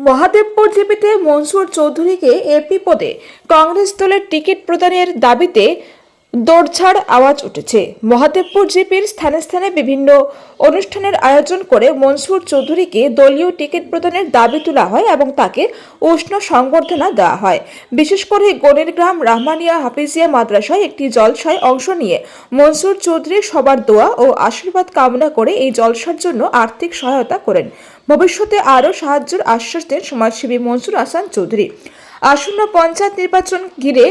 মহাদেবপুর জিপিতে মনসুর চৌধুরীকে এপি পদে কংগ্রেস দলের টিকিট প্রদানের দাবিতে দৌড়ঝাড় আওয়াজ উঠেছে। মহাদেবপুর জিপির স্থানে স্থানে বিভিন্ন অনুষ্ঠানের আয়োজন করে মনসুর চৌধুরীকে দলীয় টিকিট প্রদানের দাবি তোলা হয় এবং তাকে উষ্ণ সংবর্ধনা দেওয়া হয়। বিশেষ করে গণের গ্রাম রাহমানিয়া হাফিজিয়া মাদ্রাসায় একটি জলসায় অংশ নিয়ে মনসুর চৌধুরী সবার দোয়া ও আশীর্বাদ কামনা করে এই জলসার জন্য আর্থিক সহায়তা করেন। ভবিষ্যতে আরও সাহায্যের আশ্বাস দেন সমাজসেবী মনসুর আসান চৌধুরী। আসন্ন পঞ্চায়েত নির্বাচন ঘিরে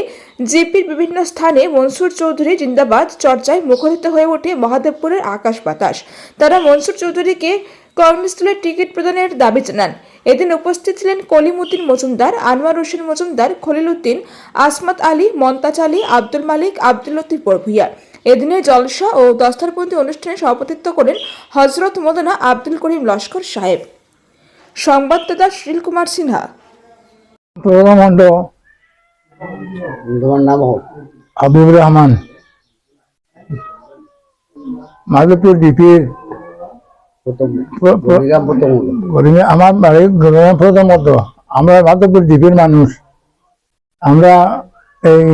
জেপির বিভিন্ন স্থানে মনসুর চৌধুরী জিন্দাবাদ চর্চায় মুখরিত হয়ে ওঠে মহাদেবপুরের আকাশ বাতাস। তারা মনসুর চৌধুরীকে কংগ্রেস দলের টিকিট প্রদানের দাবি জানান। এদিন উপস্থিত ছিলেন কলিমুদ্দিন মজুমদার, আনোয়ার হোসেন মজুমদার খলিল উদ্দিন আসমাত আলী মন্তাজ আলী, আব্দুল মালিক, আব্দুল লতিফ প্রভুইয়া এদিনে জলসা ও দস্তারবন্দি অনুষ্ঠানে সভাপতিত্ব করেন হজরত মদনা আব্দুল করিম লস্কর সাহেব। সংবাদদাতা সুনীল কুমার সিনহা। প্রধানমন্ত্র তোমার নাম হোক। হাবিবুর রহমান। মাধবপুর ডিপির আমার বাড়ি প্রথমত আমরা মাধবপুর ডিপির মানুষ। আমরা এই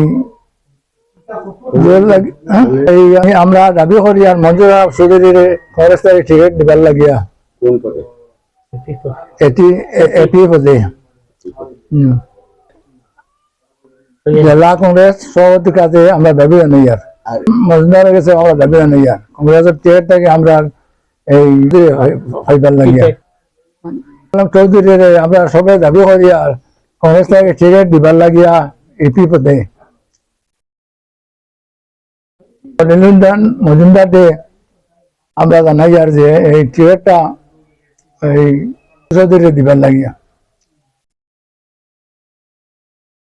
হ্যাঁ? এই আমরা দাবি করি আর মঞ্জুরা চৌধুরীর ফরেস্টারি টিকিট দিবার লাগিয়া। এটি এটি পদে। জেলা কংগ্রেস সভাপতির কাছে আমরা দাবি জানাই আর আর মজুমদারের কাছে আমরা দাবি জানাই আর কংগ্রেসের টিকিটটাকে আমরা এই ফাইবার লাগিয়া চৌধুরীর আমরা সবাই দাবি করি আর কংগ্রেস থেকে টিকিট দিবার লাগিয়া এপি পদে নীলুদ্দান মজুমদার দে আমরা জানাই আর যে এই টিকিটটা এই চৌধুরী দিবার লাগিয়া